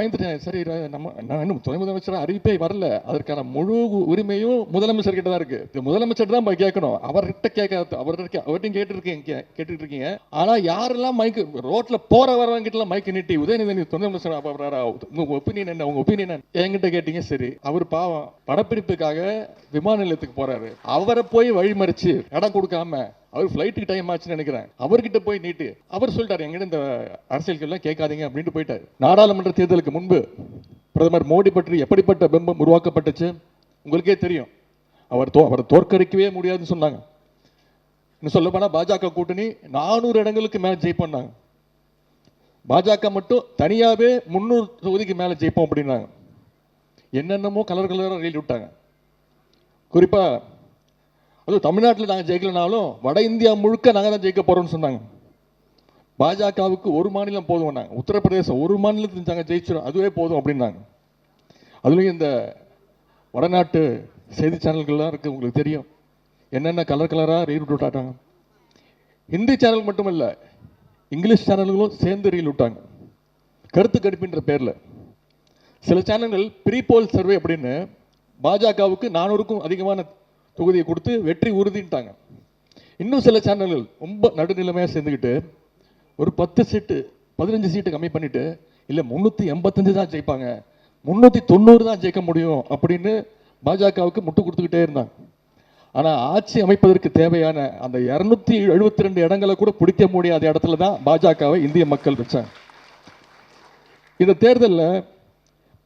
பயந்துட்டேன். சரி நம்ம நான் இன்னும் துணை முதலமைச்சர் அறிவிப்பே வரல. அதற்கான முழு உரிமையும் முதலமைச்சர் கிட்ட தான் இருக்கு. இது முதலமைச்சர் தான் போய் கேட்கணும். அவர்கிட்ட கேட்க அவர்கிட்ட அவர்கிட்ட கேட்டுருக்கீங்க கே- கேட்டுட்டு இருக்கீங்க ஆனா யாரெல்லாம் மைக்கு ரோட்ல போற வரவங்க கிட்ட எல்லாம் மைக்கு நீட்டி உதயநிதி துணை முதலமைச்சர் அப்ப உங்க ஒப்பீனியன் என்ன? உங்க ஒப்பீனியன் என்கிட்ட கேட்டீங்க சரி. அவர் பாவம் படப்பிடிப்புக்காக விமான நிலையத்துக்கு போறாரு. அவரை போய் வழிமறிச்சு இடம் கொடுக்காம அவர் ஃப்ளைட்டுக்கு டைம் ஆச்சுன்னு நினைக்கிறேன். அவர்கிட்ட போய் நீட்டு. அவர் சொல்லிட்டார் எங்கிட்ட இந்த அரசியல்கள்லாம் கேட்காதீங்க அப்படின்ட்டு போயிட்டார். நாடாளுமன்ற தேர்தலுக்கு முன்பு பிரதமர் மோடி பற்றி எப்படிப்பட்ட பிம்பம் உருவாக்கப்பட்டுச்சு? உங்களுக்கே தெரியும். அவர் தோ அவரை தோற்கடிக்கவே முடியாதுன்னு சொன்னாங்க. இன்னும் சொல்ல போனால் பாஜக கூட்டணி நானூறு இடங்களுக்கு மேல ஜெயிப்போம்னாங்க. பாஜக மட்டும் தனியாகவே முந்நூறு தொகுதிக்கு மேலே ஜெயிப்போம் அப்படின்னாங்க. என்னென்னமோ கலர் கலராக ரயில் விட்டாங்க. குறிப்பாக அதுவும் தமிழ்நாட்டில் நாங்கள் ஜெயிக்கலனாலும் வட இந்தியா முழுக்க நாங்கள் தான் ஜெயிக்க போகிறோம்னு சொன்னாங்க. பாஜகவுக்கு ஒரு மாநிலம் போதும் நாங்கள் உத்தரப்பிரதேசம் ஒரு மாநிலத்தில் நாங்கள் ஜெயிச்சிடும் அதுவே போதும் அப்படின்னாங்க. அதுலேயும் இந்த வடநாட்டு செய்தி சேனல்கள்லாம் இருக்குது உங்களுக்கு தெரியும். என்னென்ன கலர் கலராக ரீல் விட்டாட்டாங்க ஹிந்தி சேனல் மட்டும் இல்லை இங்கிலீஷ் சேனல்களும் சேர்ந்து ரீல் விட்டாங்க கருத்து கணிப்புன்ற பேரில். சில சேனல்கள் ப்ரீ போல் சர்வே அப்படின்னு பாஜகவுக்கு நானூறுக்கும் அதிகமான தொகுதியை கொடுத்து வெற்றி உறுதின்ட்டாங்க. இன்னும் சில சேனல்கள் ரொம்ப நடுநிலைமையாக சேர்ந்துக்கிட்டு ஒரு பத்து சீட்டு பதினஞ்சு சீட்டு கம்மி பண்ணிட்டு இல்லை முந்நூற்றி எண்பத்தஞ்சு தான் ஜெயிப்பாங்க. முந்நூற்றி தொண்ணூறு தான் ஜெயிக்க முடியும். அப்படின்னு பாஜகவுக்கு முட்டு கொடுத்துக்கிட்டே இருந்தாங்க. ஆனால் ஆட்சி அமைப்பதற்கு தேவையான அந்த இரநூத்தி எழுபத்தி ரெண்டு இடங்களை கூட பிடிக்க முடியாத இடத்துல தான் பாஜகவை இந்திய மக்கள் வச்சாங்க. இந்த தேர்தலில்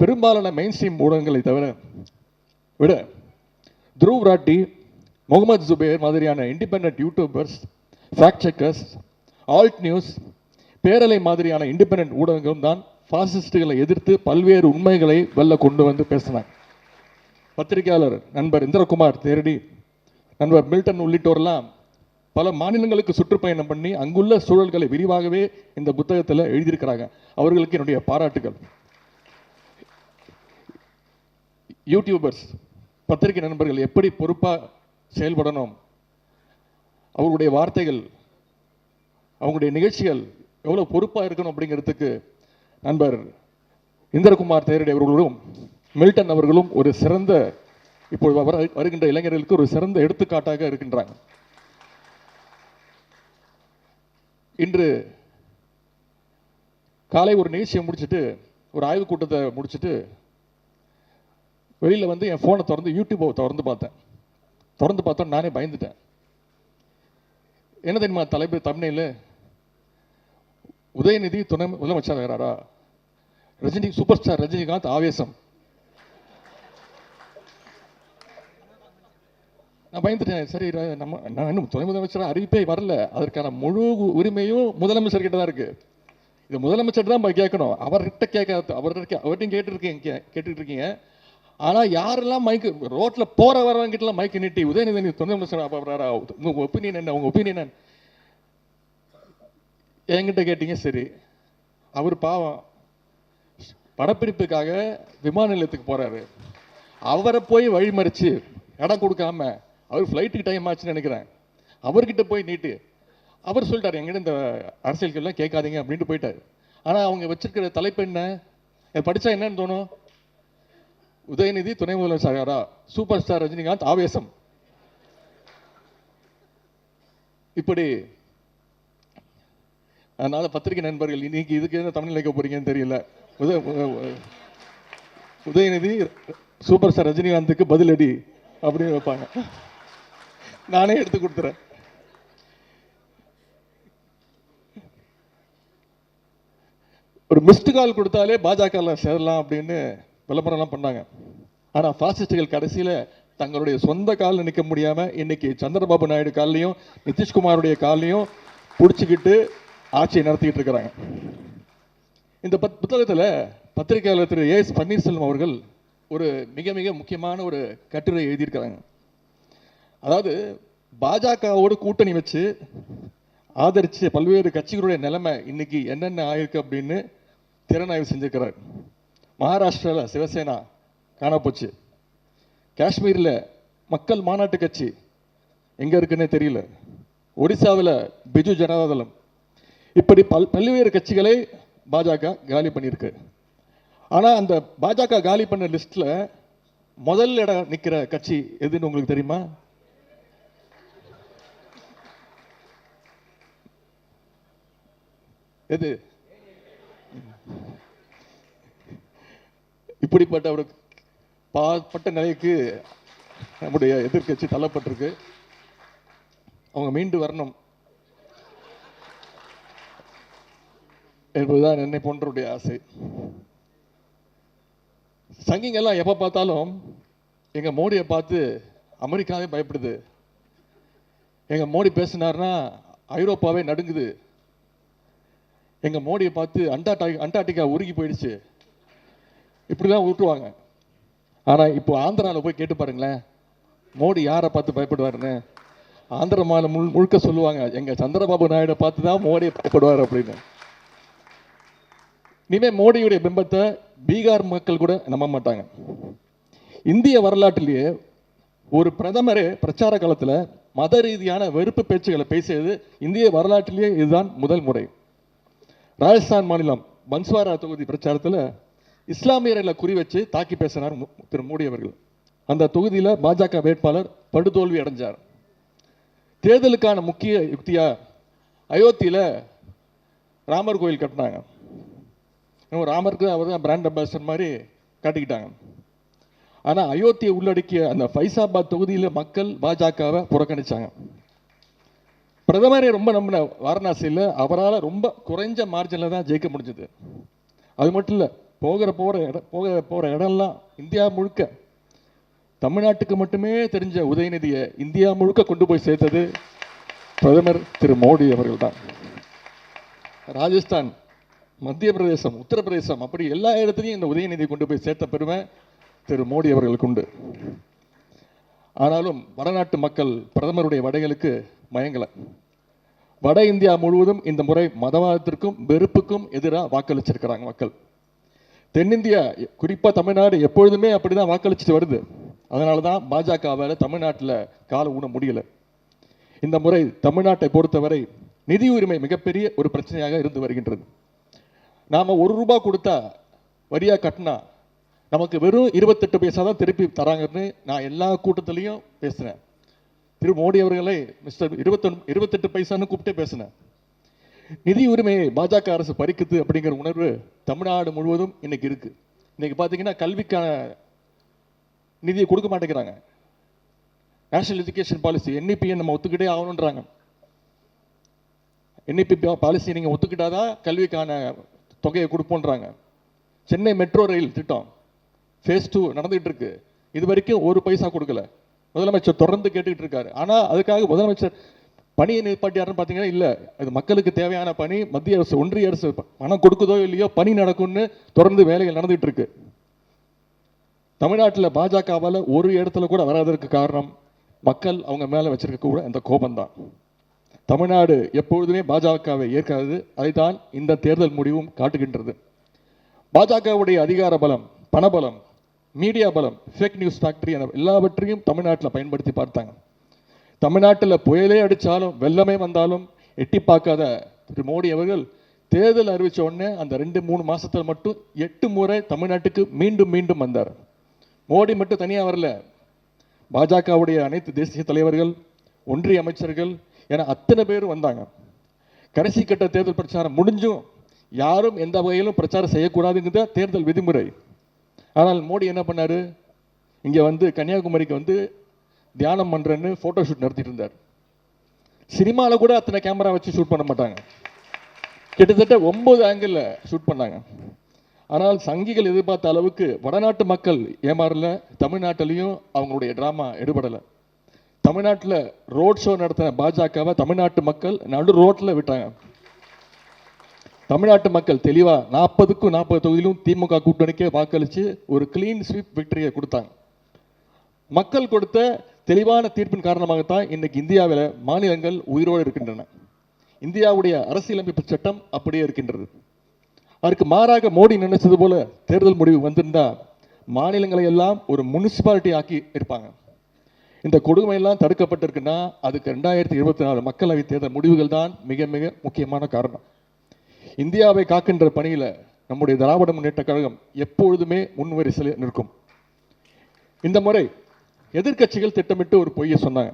பெரும்பாலான மெயின் ஸ்ட்ரீம் ஊடகங்களை தவிர விட துருவ் ராட்டி முகமது ஜுபேர் மாதிரியான independent YouTubers fact checkers Alt News பேரலை மாதிரியான இண்டிபெண்ட் ஊடகங்களும் தான் ஃபாசிஸ்டுகளை எதிர்த்து பல்வேறு உண்மைகளை வெளில கொண்டு வந்து பேசினாங்க. பத்திரிகையாளர் நண்பர் இந்திரகுமார் தேரடி நண்பர் மில்டன் உள்ளிட்டோர்லாம் பல மாநிலங்களுக்கு சுற்றுப்பயணம் பண்ணி அங்குள்ள சூழல்களை விரிவாகவே இந்த புத்தகத்தில் எழுதியிருக்கிறாங்க. அவர்களுக்கு என்னுடைய பாராட்டுகள். யூடியூபர்ஸ் பத்திரிகை நண்பர்கள் எப்படி பொறுப்பாக செயல்படணும்? அவர்களுடைய வார்த்தைகள் அவங்களுடைய நிகழ்ச்சிகள் எவ்வளோ பொறுப்பாக இருக்கணும் அப்படிங்கிறதுக்கு நண்பர் இந்திரகுமார் தேரடி அவர்களும் மில்டன் அவர்களும் ஒரு சிறந்த இப்போது வர வருகின்ற இளைஞர்களுக்கு ஒரு சிறந்த எடுத்துக்காட்டாக இருக்கின்றாங்க. இன்று காலை ஒரு நிகழ்ச்சியை முடிச்சுட்டு ஒரு ஆய்வுக் கூட்டத்தை முடிச்சுட்டு வெளியில் வந்து என் ஃபோனை திறந்து யூடியூப்பை திறந்து பார்த்தேன். திறந்து பார்த்தோம் நானே பயந்துட்டேன். என்ன தெரியுமா தலைப்பு தமிழில் உதயநிதி துணை முதலமைச்சர் ஆகிறாரா? ரஜினி சூப்பர் ஸ்டார் ரஜினிகாந்த் ஆவேசம். நான் பயந்துட்டேன். சரி நம்ம நான் இன்னும் துணை முதலமைச்சராக அறிவிப்பே வரல. அதற்கான முழு உரிமையும் முதலமைச்சர் கிட்ட தான் இருக்கு. இது முதலமைச்சர் தான் கேட்கணும். அவர்கிட்ட கேட்க அவர்கிட்ட அவர்கிட்டையும் கேட்டுருக்கீங்க கே- கேட்டுட்டு இருக்கீங்க. ஆனால் யாரெல்லாம் மைக்கு ரோட்டில் போகிற வரவங்கிட்டலாம் மைக்கு நீட்டி உதயநிதி துணை முதலமைச்சர் அப்ப வர்றாரா? ஒப்பீனியன் என்ன? உங்கள் ஒப்பீனியன் என்ன? என்கிட்ட கேட்டீங்க சரி. அவர் பாவம். படப்பிடிப்புக்காக விமான நிலையத்துக்கு போகிறாரு அவரை போய் வழிமறிச்சு இடம் கொடுக்காம அவர் ஃப்ளைட்டுக்கு டைம் ஆச்சுன்னு நினைக்கிறேன். அவர்கிட்ட போய் நீட்டு. அவர் சொல்லிட்டார் எங்கிட்ட இந்த அரசியல்கள்லாம் கேட்காதீங்க அப்படின்ட்டு போயிட்டார். ஆனால் அவங்க வச்சிருக்கிற தலைப்பு என்ன? படித்தா என்னன்னு தோணும்? உதயநிதி துணை முதலமைச்சர் சூப்பர் ஸ்டார் ரஜினிகாந்த் ஆவேசம். இப்படி அதனால பத்திரிகை நண்பர்கள் இன்னைக்கு இதுக்கு என்ன தமிழ் வைக்க போறீங்கன்னு தெரியல. உத உதயநிதி சூப்பர் ஸ்டார் ரஜினிகாந்துக்கு பதிலடி அப்படின்னு வைப்பாங்க. நானே எடுத்து கொடுத்துறேன். ஒரு மிஸ்டு கால் கொடுத்தாலே பாஜக சேரலாம் அப்படின்னு விளம்பரம்லாம் பண்ணாங்க. ஆனால் ஃபாசிஸ்டுகள் கடைசியில் தங்களுடைய சொந்த காலில் நிற்க முடியாமல் இன்னைக்கு சந்திரபாபு நாயுடு கால்லையும் நிதிஷ்குமாருடைய கால்லையும் பிடிச்சிக்கிட்டு ஆட்சியை நடத்திக்கிட்டு இருக்கிறாங்க. இந்த பத் புத்தகத்தில் பத்திரிகையாளர் திரு. ஏ. எஸ். பன்னீர்செல்வம் அவர்கள் ஒரு மிக மிக முக்கியமான ஒரு கட்டுரை எழுதியிருக்கிறாங்க. அதாவது பாஜகவோடு கூட்டணி வச்சு ஆதரித்து பல்வேறு கட்சிகளுடைய நிலைமை இன்னைக்கு என்னென்ன ஆயிருக்கு அப்படின்னு திறனாய்வு செஞ்சுருக்கிறார். மகாராஷ்டிராவில் சிவசேனா காணப்போச்சு. காஷ்மீரில் மக்கள் மாநாட்டு கட்சி எங்கே இருக்குன்னே தெரியல. ஒடிசாவில் பிஜு ஜனதாதளம். இப்படி பல் பல்வேறு கட்சிகளை பாஜக காலி பண்ணியிருக்கு. ஆனால் அந்த பாஜக காலி பண்ண லிஸ்ட்டில் முதல் இடம் நிற்கிற கட்சி எதுன்னு உங்களுக்கு தெரியுமா? எது? இப்படிப்பட்ட ஒரு பாப்பட்ட நிலைக்கு நம்முடைய எதிர்க்கட்சி தள்ளப்பட்டிருக்கு. அவங்க மீண்டு வரணும். என்பதுதான் என்னை போன்றவருடைய ஆசை. சங்கிங்கெல்லாம் எப்போ பார்த்தாலும் எங்கள் மோடியை பார்த்து அமெரிக்காவே பயப்படுது. எங்கள் மோடி பேசினார்னா ஐரோப்பாவே நடுங்குது. எங்கள் மோடியை பார்த்து அண்டார்டா அண்டார்டிகா உருகி போயிடுச்சு. இப்படி தான் ஊட்டுவாங்க ஆனால் இப்போ ஆந்திராவில் போய் கேட்டு பாருங்களேன். மோடி யாரை பார்த்து பயப்படுவாருன்னு? ஆந்திர மாநில முழு முழுக்க சொல்லுவாங்க. எங்கள் சந்திரபாபு நாயுடை பார்த்து தான் மோடி பயப்படுவார் அப்படின்னு. இனிமே மோடியுடைய பிம்பத்தை பீகார் மக்கள் கூட நம்ப மாட்டாங்க. இந்திய வரலாற்றிலேயே ஒரு பிரதமர் பிரச்சார காலத்தில் மத ரீதியான வெறுப்பு பேச்சுகளை பேசியது இந்திய வரலாற்றிலேயே இதுதான் முதல் முறை. ராஜஸ்தான் மாநிலம் பன்ஸ்வாரா தொகுதி பிரச்சாரத்தில் இஸ்லாமியர்களை குறி வச்சு தாக்கி பேசினார் திரு மோடி அவர்கள். அந்த தொகுதியில் பாஜக வேட்பாளர் படுதோல்வி அடைஞ்சார். தேர்தலுக்கான முக்கிய யுக்தியாக அயோத்தியில் ராமர் கோயில் கட்டினாங்க. ராமருக்கு அவர் தான் பிராண்ட் அம்பாசிடர் மாதிரி காட்டிக்கிட்டாங்க. ஆனால் அயோத்தியை உள்ளடக்கிய அந்த ஃபைசாபாத் தொகுதியில் மக்கள் பாஜகவை புறக்கணித்தாங்க பிரதமரை ரொம்ப நம்பின வாரணாசியில் அவரால் ரொம்ப குறைஞ்ச மார்ஜினில் தான் ஜெயிக்க முடிஞ்சது. அது மட்டும் இல்லை போகிற போகிற இடம் போக போகிற இடம்லாம் இந்தியா முழுக்க தமிழ்நாட்டுக்கு மட்டுமே தெரிஞ்ச உதயநிதியை இந்தியா முழுக்க கொண்டு போய் சேர்த்தது பிரதமர் திரு மோடி அவர்கள் தான் ராஜஸ்தான் மத்திய பிரதேசம் உத்தரப்பிரதேசம் அப்படி எல்லா இடத்துலையும் இந்த உதயநிதி கொண்டு போய் சேர்த்த பெருமை திரு மோடி அவர்களுக்கு உண்டு. ஆனாலும் வடநாட்டு மக்கள் பிரதமருடைய வடைகளுக்கு மயங்கல. வட இந்தியா முழுவதும் இந்த முறை மதவாதத்திற்கும் வெறுப்புக்கும் எதிராக வாக்களிச்சிருக்கிறாங்க மக்கள். தென்னிந்தியா குறிப்பாக தமிழ்நாடு எப்பொழுதுமே அப்படிதான் வாக்களிச்சுட்டு வருது. அதனால தான் பாஜகவால் தமிழ்நாட்டில் கால ஊன முடியல. இந்த முறை தமிழ்நாட்டை பொறுத்தவரை நிதி உரிமை மிகப்பெரிய ஒரு பிரச்சனையாக இருந்து வருகின்றது. நாம் ஒரு ரூபா கொடுத்தா வரியாக கட்டினா நமக்கு வெறும் இருபத்தெட்டு பைசா தான் திருப்பி தராங்கன்னு நான் எல்லா கூட்டத்திலையும் பேசுகிறேன் திரு மோடி அவர்களை மிஸ்டர் இருபத்தொன் இருபத்தெட்டு பைசான்னு கூப்பிட்டே பேசினேன். நிதி உரிமையை பாஜக அரசு பறிக்குது அப்படிங்கிற உணர்வு தமிழ்நாடு முழுவதும் இன்னைக்கு இருக்கு. இன்னைக்கு பார்த்தீங்கன்னா கல்விக்கான நிதியை கொடுக்க மாட்டேங்கிறாங்க. நேஷனல் எஜுகேஷன் பாலிசி என்இபியை நம்ம ஒத்துக்கிட்டே ஆகணுன்றாங்க என்இபி பாலிசி நீங்க ஒத்துக்கிட்டாதான் கல்விக்கான தொகையை கொடுப்போன்றாங்க சென்னை மெட்ரோ ரயில் திட்டம் ஃபேஸ் டூ நடந்துகிட்டு இருக்கு. இது வரைக்கும் ஒரு பைசா கொடுக்கல. முதலமைச்சர் தொடர்ந்து கேட்டுக்கிட்டு இருக்காரு. ஆனா அதுக்காக முதலமைச்சர் பணியை நிப்பாட்டியாருன்னு பார்த்தீங்கன்னா இல்லை. அது மக்களுக்கு தேவையான பணி மத்திய அரசு ஒன்றிய அரசு பணம் கொடுக்குதோ இல்லையோ பணி நடக்கும்னு தொடர்ந்து வேலைகள் நடந்துகிட்டு இருக்கு தமிழ்நாட்டில் பாஜகவால் ஒரு இடத்துல கூட வராததற்கு காரணம் மக்கள் அவங்க மேலே வச்சிருக்க கூட அந்த கோபம்தான். தமிழ்நாடு எப்பொழுதுமே பாஜகவை ஏற்காது அதைத்தான் இந்த தேர்தல் முடிவும் காட்டுகின்றது. பாஜகவுடைய அதிகார பலம் பணபலம் மீடியா பலம் ஃபேக் நியூஸ் ஃபேக்டரி என எல்லாவற்றையும் தமிழ்நாட்டில் பயன்படுத்தி பார்த்தாங்க. தமிழ்நாட்டில் புயலே அடித்தாலும் வெள்ளமே வந்தாலும் எட்டி பார்க்காத திரு மோடி அவர்கள் தேர்தல் அறிவித்த உடனே அந்த ரெண்டு மூணு மாதத்தில் மட்டும் எட்டு முறை தமிழ்நாட்டுக்கு மீண்டும் மீண்டும் வந்தார். மோடி மட்டும் தனியாக வரல. பாஜகவுடைய அனைத்து தேசிய தலைவர்கள் ஒன்றிய அமைச்சர்கள் என அத்தனை பேரும் வந்தாங்க. கடைசி கட்ட தேர்தல் பிரச்சாரம் முடிஞ்சும் யாரும் எந்த வகையிலும் பிரச்சாரம் செய்யக்கூடாதுங்கிறத தேர்தல் விதிமுறை. ஆனால் மோடி என்ன பண்ணார்? இங்கே வந்து கன்னியாகுமரிக்கு வந்து தியானம் பண்ணுறேன்னு ஃபோட்டோ ஷூட் நடத்திட்டு இருந்தார். சினிமாவில் கூட அத்தனை கேமரா வச்சு ஷூட் பண்ண மாட்டாங்க. கிட்டத்தட்ட ஒம்பது ஆங்கிளில் ஷூட் பண்ணாங்க. ஆனால் சங்கிகள் எதிர்பார்த்த அளவுக்கு வடநாட்டு மக்கள் ஏமாறல தமிழ்நாட்டிலையும் அவங்களுடைய ட்ராமா எடுபடலை. தமிழ்நாட்டில் ரோட் ஷோ நடத்தின பாஜகவை தமிழ்நாட்டு மக்கள் நடு ரோட்டில் விட்டாங்க. தமிழ்நாட்டு மக்கள் தெளிவாக நாற்பதுக்கும் நாற்பது தொகுதியிலும் திமுக கூட்டணிக்கே வாக்களித்து ஒரு கிளீன் ஸ்வீப் விக்டரியை கொடுத்தாங்க. மக்கள் கொடுத்த தெளிவான தீர்ப்பின் காரணமாகத்தான் இன்னைக்கு இந்தியாவில் மாநிலங்கள் உயிரோடு இருக்கின்றன. இந்தியாவுடைய அரசியலமைப்பு சட்டம் அப்படியே இருக்கின்றது. அதற்கு மாறாக மோடி நினைச்சது போல தேர்தல் முடிவு வந்திருந்தா மாநிலங்களை எல்லாம் ஒரு முனிசிபாலிட்டி ஆக்கி இருப்பாங்க இந்த கொடுமையெல்லாம் தடுக்கப்பட்டிருக்குன்னா அதுக்கு ரெண்டாயிரத்தி இருபத்தி நாலு மக்களவை தேர்தல் முடிவுகள் தான் மிக மிக முக்கியமான காரணம். இந்தியாவை காக்கின்ற பணியில் நம்முடைய திராவிட முன்னேற்ற கழகம் எப்பொழுதுமே முன்வரிசையில் நிற்கும். இந்த முறை எதிர்க்கட்சிகள் திட்டமிட்டு ஒரு பொய்யை சொன்னாங்க.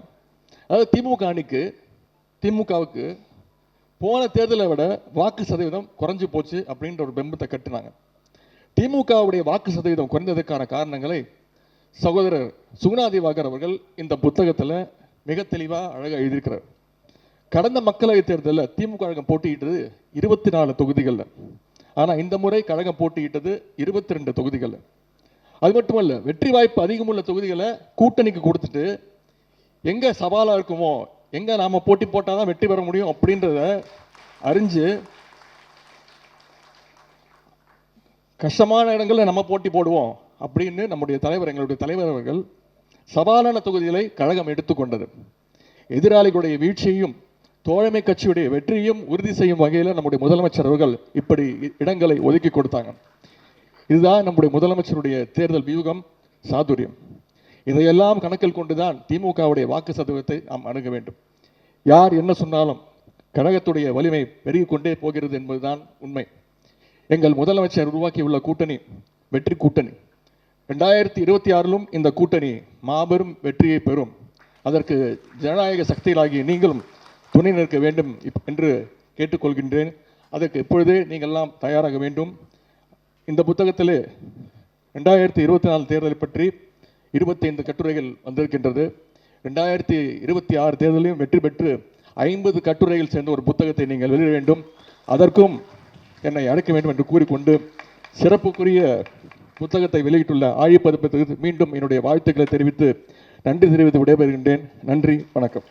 அதாவது திமுக அணிக்கு திமுகவுக்கு போன தேர்தலை விட வாக்கு சதவீதம் குறைஞ்சி போச்சு அப்படின்ற ஒரு பெம்பத்தை கட்டினாங்க. திமுகவுடைய வாக்கு சதவீதம் குறைந்ததுக்கான காரணங்களை சகோதரர் சுகுணா திவாகர் அவர்கள் இந்த புத்தகத்தில் மிக தெளிவாக அழகாக எழுதியிருக்கிறார். கடந்த மக்களவைத் தேர்தலில் திமுக கழகம் போட்டியிட்டது இருபத்தி நாலு தொகுதிகளில். ஆனால் இந்த முறை கழகம் போட்டியிட்டது இருபத்தி ரெண்டு தொகுதிகளில். அது மட்டுமல்ல வெற்றி வாய்ப்பு அதிகமுள்ள தொகுதிகளை கூட்டணிக்கு கொடுத்துட்டு எங்கே சவாலாக இருக்குமோ எங்கே நாம் போட்டி போட்டால் தான் வெற்றி பெற முடியும் அப்படின்றத அறிஞ்சு கஷ்டமான இடங்களில் நம்ம போட்டி போடுவோம் அப்படின்னு நம்முடைய தலைவர் எங்களுடைய தலைவர் அவர்கள் சவாலான தொகுதிகளை கழகம் எடுத்துக்கொண்டது. எதிராளிகளுடைய வீழ்ச்சியையும் தோழமை கட்சியுடைய வெற்றியையும் உறுதி செய்யும் வகையில் நம்முடைய முதலமைச்சர் அவர்கள் இப்படி இ- இடங்களை ஒதுக்கி கொடுத்தாங்க. இதுதான் நம்முடைய முதலமைச்சருடைய தேர்தல் வியூகம் சாதுரியம். இதையெல்லாம் கணக்கில் கொண்டுதான் திமுகவுடைய வாக்கு சதவீதத்தை நாம் அணுக வேண்டும். யார் என்ன சொன்னாலும் கழகத்துடைய வலிமை பெருகிக் கொண்டே போகிறது என்பதுதான் உண்மை. எங்கள் முதலமைச்சர் உருவாக்கியுள்ள கூட்டணி வெற்றி கூட்டணி. ரெண்டாயிரத்தி இருபத்தி ஆறிலும் இந்த கூட்டணி மாபெரும் வெற்றியை பெறும். அதற்கு ஜனநாயக சக்திகளாகிய நீங்களும் துணை நிற்க வேண்டும் இப்- என்று கேட்டுக்கொள்கின்றேன். அதற்கு இப்பொழுதே நீங்கள்லாம் தயாராக வேண்டும். இந்த புத்தகத்தில் ரெண்டாயிரத்தி இருபத்தி நாலு தேர்தலை பற்றி இருபத்தைந்து கட்டுரைகள் வந்திருக்கின்றது. ரெண்டாயிரத்தி இருபத்தி ஆறு தேர்தலையும் வெற்றி பெற்று ஐம்பது கட்டுரைகள் சேர்ந்த ஒரு புத்தகத்தை நீங்கள் வெளியிட வேண்டும். அதற்கும் என்னை அழைக்க வேண்டும் என்று கூறிக்கொண்டு சிறப்புக்குரிய புத்தகத்தை வெளியிட்டுள்ள ஆழிப்பதிப்பத்துக்கு மீண்டும் என்னுடைய வாழ்த்துக்களை தெரிவித்து நன்றி தெரிவித்து விடைபெறுகின்றேன். நன்றி வணக்கம்.